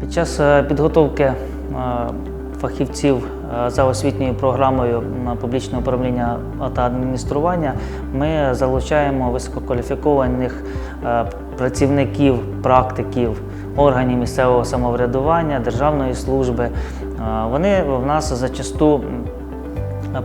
Під час е, підготовки е, фахівців е, за освітньою програмою публічного управління та адміністрування ми залучаємо висококваліфікованих працівників, практиків органів місцевого самоврядування, державної служби. Вони в нас зачасту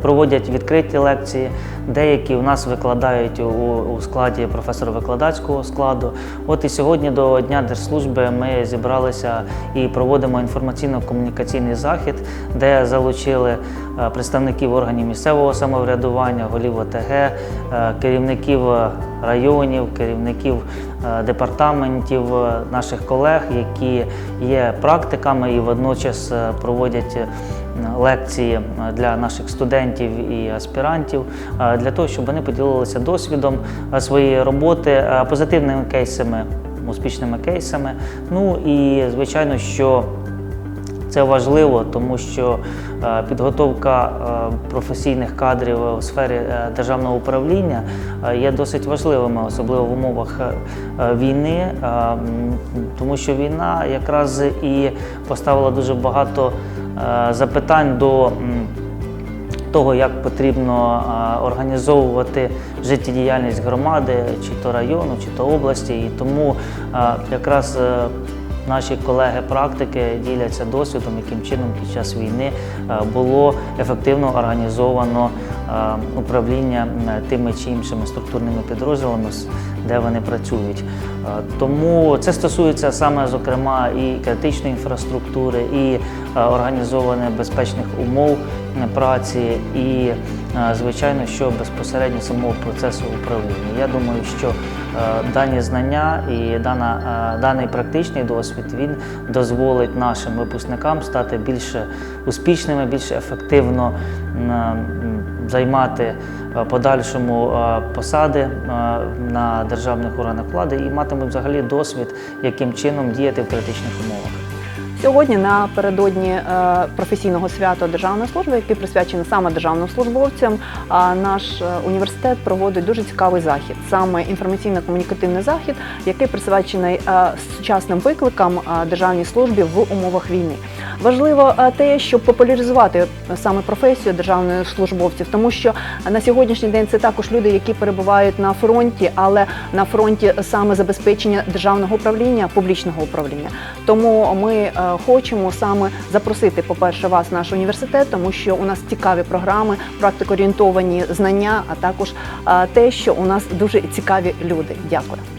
проводять відкриті лекції. Деякі у нас викладають у, складі професоро-викладацького складу. От і сьогодні до Дня Держслужби ми зібралися і проводимо інформаційно-комунікаційний захід, де залучили е, представників органів місцевого самоврядування, голів ОТГ, е, керівників районів, керівників е, департаментів, наших колег, які є практиками і водночас проводять лекції е, для наших студентів і аспірантів, е, для того, щоб вони поділилися досвідом е, своєї роботи, позитивними кейсами, успішними кейсами. Ну і звичайно, що це важливо, тому що підготовка професійних кадрів у сфері державного управління є досить важливими, особливо в умовах війни, тому що війна якраз і поставила дуже багато запитань до. того, як потрібно організовувати життєдіяльність громади, чи то району, чи то області. І тому якраз е, наші колеги-практики діляться досвідом, яким чином під час війни е, було ефективно організовано е, управління тими чи іншими структурними підрозділами, де вони працюють. Е, Тому це стосується саме зокрема і критичної інфраструктури, і організованих безпечних умов праці, і звичайно, що безпосередньо самого процесу управління. Я думаю, що дані знання і дана, е, даний практичний досвід він дозволить нашим випускникам стати більш успішними, більш ефективно займати е, подальшому е, посади е, на державних органах влади і матимуть взагалі досвід, яким чином діяти в критичних умовах. Сьогодні напередодні е, професійного свята державної служби, який присвячений саме державним службовцям, наш е, університет проводить дуже цікавий захід, саме інформаційно-комунікативний захід, який присвячений е, сучасним викликам державній службі в умовах війни. Важливо е, те, щоб популяризувати саме професію державних службовців, тому що на сьогоднішній день це також люди, які перебувають на фронті, але на фронті саме забезпечення державного управління, публічного управління. Тому ми е, хочемо саме запросити, по-перше, вас, в наш університет, тому що у нас цікаві програми, практикоорієнтовані знання, а також е, те, що у нас дуже цікаві люди. Дякую.